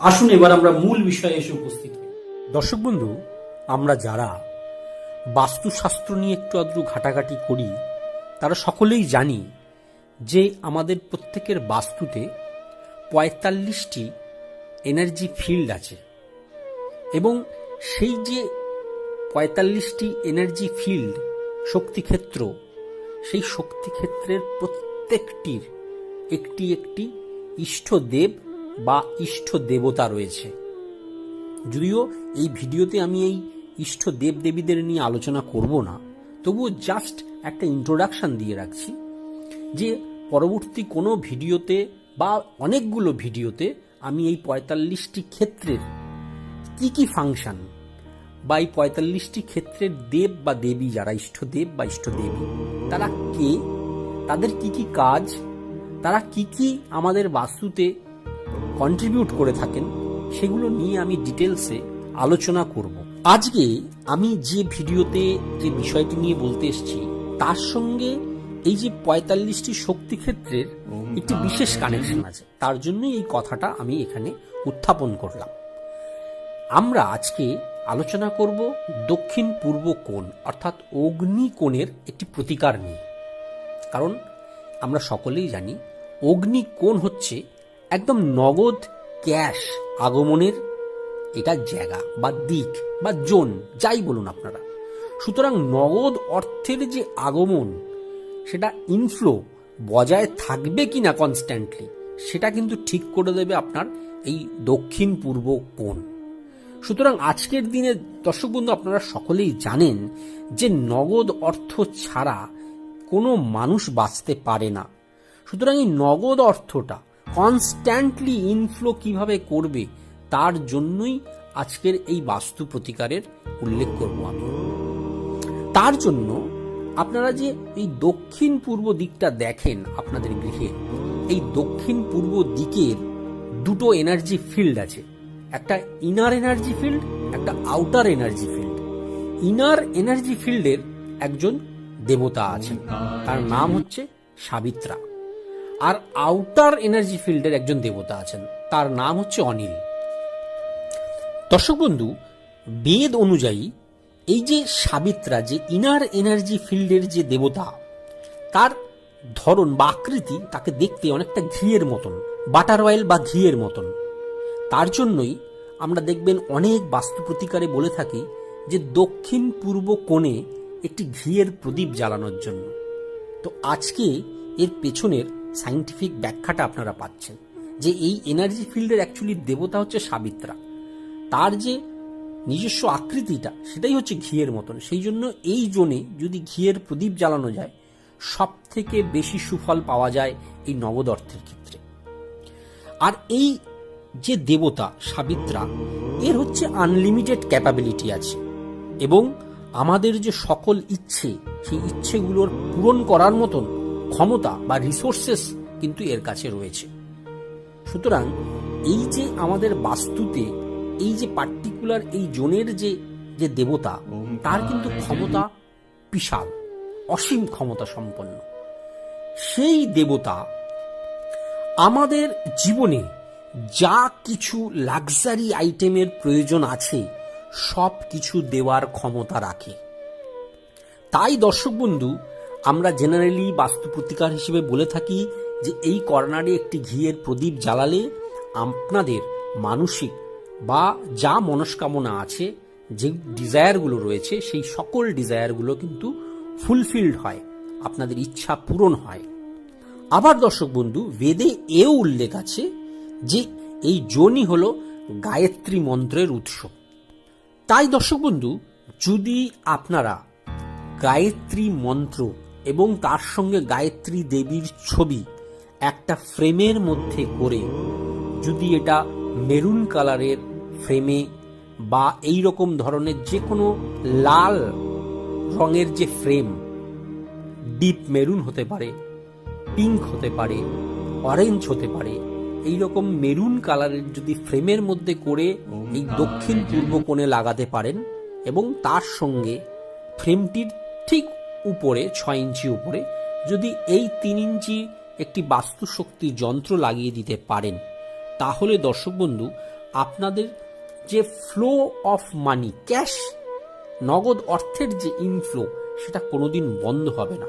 আসুন এবার আমরা মূল বিষয়ে এসে উপস্থিত দর্শক বন্ধু, আমরা যারা বাস্তুশাস্ত্র নিয়ে একটু আদ্রু ঘাটাঘাটি করি, তারা সকলেই জানি যে আমাদের প্রত্যেকের বাস্তুতে পঁয়তাল্লিশটি এনার্জি ফিল্ড আছে এবং সেই যে পঁয়তাল্লিশটি এনার্জি ফিল্ড শক্তিক্ষেত্র, সেই শক্তিক্ষেত্রের প্রত্যেকটির একটি একটি ইষ্টদেব বা ইষ্ট দেবতা রয়েছে। যদিও এই ভিডিওতে আমি এই ইষ্ট দেব দেবীদের নিয়ে আলোচনা করব না, তবুও জাস্ট একটা ইন্ট্রোডাকশন দিয়ে রাখছি যে পরবর্তী কোনো ভিডিওতে বা অনেকগুলো ভিডিওতে আমি এই পঁয়তাল্লিশটি ক্ষেত্রের কি কি ফাংশন বা এই পঁয়তাল্লিশটি ক্ষেত্রের দেব বা দেবী, যারা ইষ্টদেব বা ইষ্ট ইষ্টদেবী তারা কে, তাদের কি কি কাজ, তারা কি কি আমাদের বাস্তুতে কন্ট্রিবিউট করে থাকেন, সেগুলো নিয়ে আমি ডিটেলসে আলোচনা করব। আজকে আমি যে ভিডিওতে যে বিষয়টি নিয়ে বলতে এসেছি, তার সঙ্গে এই যে পঁয়তাল্লিশটি শক্তি ক্ষেত্রের একটি বিশেষ কানেকশন আছে, তার জন্যই এই কথাটা আমি এখানে উত্থাপন করলাম। আমরা আজকে আলোচনা করব দক্ষিণ পূর্ব কোণ, অর্থাৎ অগ্নি কোণের একটি প্রতিকার নিয়ে। কারণ আমরা সকলেই জানি, অগ্নি কোণ হচ্ছে একদম নগদ ক্যাশ আগমনের এটা জায়গা বা দিক বা জোন, যাই বলুন আপনারা। সুতরাং নগদ অর্থের যে আগমন, সেটা ইনফ্লো বজায় থাকবে কি না কনস্ট্যান্টলি সেটা কিন্তু ঠিক করে দেবে আপনার এই দক্ষিণ পূর্ব কোণ। সুতরাং আজকের দিনে দর্শক বন্ধু, আপনারা সকলেই জানেন যে নগদ অর্থ ছাড়া কোনো মানুষ বাঁচতে পারে না। সুতরাং এই নগদ অর্থটা কনস্ট্যান্টলি ইনফ্লো কীভাবে করবে, তার জন্যই আজকের এই বাস্তু প্রতিকারের উল্লেখ করব আমি। তার জন্য আপনারা যে এই দক্ষিণ পূর্ব দিকটা দেখেন আপনাদের গৃহে, এই দক্ষিণ পূর্ব দিকের দুটো এনার্জি ফিল্ড আছে। একটা ইনার এনার্জি ফিল্ড একটা outer energy field inner energy ফিল্ডের একজন দেবতা আছেন, তার নাম হচ্ছে সাবিত্রা। আর আউটার এনার্জি ফিল্ডের একজন দেবতা আছেন। তার নাম হচ্ছে অনিল। দর্শক বন্ধু, বেদ অনুযায়ী এই যে সাবিত্রা, যে ইনার এনার্জি ফিল্ডের যে দেবতা, তার ধরন বা আকৃতি তাকে দেখতে অনেকটা ঘিয়ের মতন বাটার অয়েল বা ঘিয়ের মতন। তার জন্যই আমরা দেখবেন অনেক বাস্তু প্রতিকারে বলে থাকি যে দক্ষিণ পূর্ব কোণে একটি ঘিয়ের প্রদীপ জ্বালানোর জন্য। তো আজকে এর পেছনের সাইন্টিফিক ব্যাখ্যাটা আপনারা পাচ্ছেন যে এই এনার্জি ফিল্ডের অ্যাকচুয়ালি দেবতা হচ্ছে সাবিত্রা। তার যে নিজস্ব আকৃতিটা, সেটাই হচ্ছে ঘিয়ের মতন। সেই জন্য এই জোনে যদি ঘিয়ের প্রদীপ জ্বালানো যায় সব থেকে বেশি সুফল পাওয়া যায় এই নগদ অর্থের ক্ষেত্রে। আর এই যে দেবতা, সাবিত্রা, এর হচ্ছে আনলিমিটেড ক্যাপাবিলিটি আছে। এবং আমাদের যে সকল ইচ্ছে, সেই ইচ্ছেগুলোর পূরণ করার মতন ক্ষমতা বা রিসোর্সেস কিন্তু এর কাছে রয়েছে। সুতরাং এই যে আমাদের বাস্তুতে, এই যে পার্টিকুলার এই জোনের যে যে দেবতা, তার কিন্তু ক্ষমতা বিশাল, অসীম ক্ষমতা সম্পন্ন। সেই দেবতা আমাদের জীবনে যা কিছু লাক্সারি আইটেমের প্রয়োজন আছে সব কিছু দেওয়ার ক্ষমতা রাখে। তাই দর্শক বন্ধু আমরা জেনারেলি বাস্তু প্রতিকার হিসেবে বলে থাকি যে এই কর্নারে একটি ঘিয়ের প্রদীপ জ্বালালে আপনাদের মানসিক বা যা মনস্কামনা আছে, যে ডিজায়ারগুলো রয়েছে, সেই সকল ডিজায়ারগুলো কিন্তু ফুলফিলড হয়, আপনাদের ইচ্ছা পূরণ হয়। আবার দর্শক বন্ধু, বেদে এও উল্লেখ আছে যে এই জনি হল গায়ত্রী মন্ত্রের উৎস। তাই দর্শক বন্ধু, যদি আপনারা গায়ত্রী মন্ত্র এবং তার সঙ্গে গায়ত্রী দেবীর ছবি একটা ফ্রেমের মধ্যে করে যদি এটা মেরুন কালারের ফ্রেমে বা এই রকম ধরনের যে কোনো লাল রঙের যে ফ্রেম, ডিপ মেরুন হতে পারে, পিঙ্ক হতে পারে, অরেঞ্জ হতে পারে, এই রকম মেরুন কালারের যদি ফ্রেমের মধ্যে করে এই দক্ষিণ পূর্ব কোণে লাগাতে পারেন এবং তার সঙ্গে ফ্রেমটির ঠিক উপরে, ছয় ইঞ্চি উপরে, যদি এই তিন ইঞ্চি একটি বাস্তুশক্তি যন্ত্র লাগিয়ে দিতে পারেন, তাহলে দর্শক বন্ধু, আপনাদের যে ফ্লো অফ মানি, ক্যাশ, নগদ অর্থের যে ইনফ্লো সেটা কোনোদিন বন্ধ হবে না।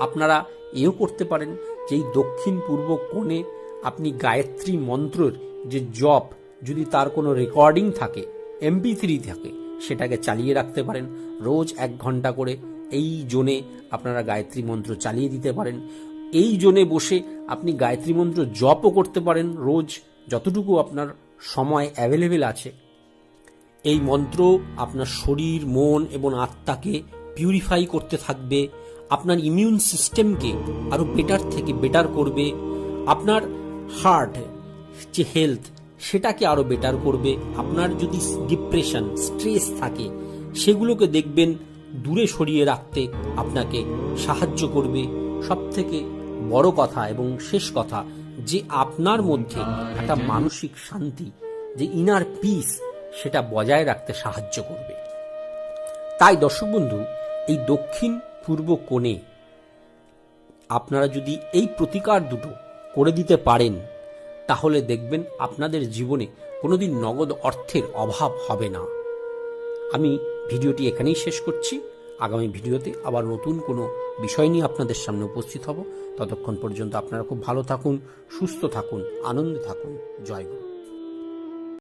আপনারা এও করতে পারেন যে এই দক্ষিণ পূর্ব কোণে আপনি গায়ত্রী মন্ত্রের যে জপ, যদি তার কোনো রেকর্ডিং থাকে এমপি থ্রি থাকে, সেটাকে চালিয়ে রাখতে পারেন। রোজ এক ঘণ্টা করে এই জোনে আপনারা গায়ত্রী মন্ত্র চালিয়ে দিতে পারেন। এই জোনে বসে আপনি গায়ত্রী মন্ত্র জপও করতে পারেন রোজ, যতটুকু আপনার সময় অ্যাভেলেবেল আছে। এই মন্ত্র আপনার শরীর, মন এবং আত্মাকে পিউরিফাই করতে থাকবে, আপনার ইমিউন সিস্টেমকে আরও বেটার থেকে বেটার করবে, আপনার হার্ট যে হেলথ সেটাকে আরও বেটার করবে। আপনার যদি ডিপ্রেশন স্ট্রেস থাকে, সেগুলোকে দেখবেন দূরে সরিয়ে রাখতে আপনাকে সাহায্য করবে সব থেকে বড় কথা এবং শেষ কথা, যে আপনার মধ্যে একটা মানসিক শান্তি, যে ইনার পিস সেটা বজায় রাখতে সাহায্য করবে। তাই দর্শক বন্ধু, এই দক্ষিণ পূর্ব কোণে আপনারা যদি এই প্রতিকার দুটো করে দিতে পারেন, তাহলে দেখবেন আপনাদের জীবনে কোনোদিন নগদ অর্থের অভাব হবে না। আমি ভিডিওটি এখানেই শেষ করছি। আগামী ভিডিওতে আবার নতুন কোনো বিষয় নিয়ে আপনাদের সামনে উপস্থিত হব। ততক্ষণ পর্যন্ত আপনারা খুব ভালো থাকুন, সুস্থ থাকুন, আনন্দে থাকুন। জয় গুরু।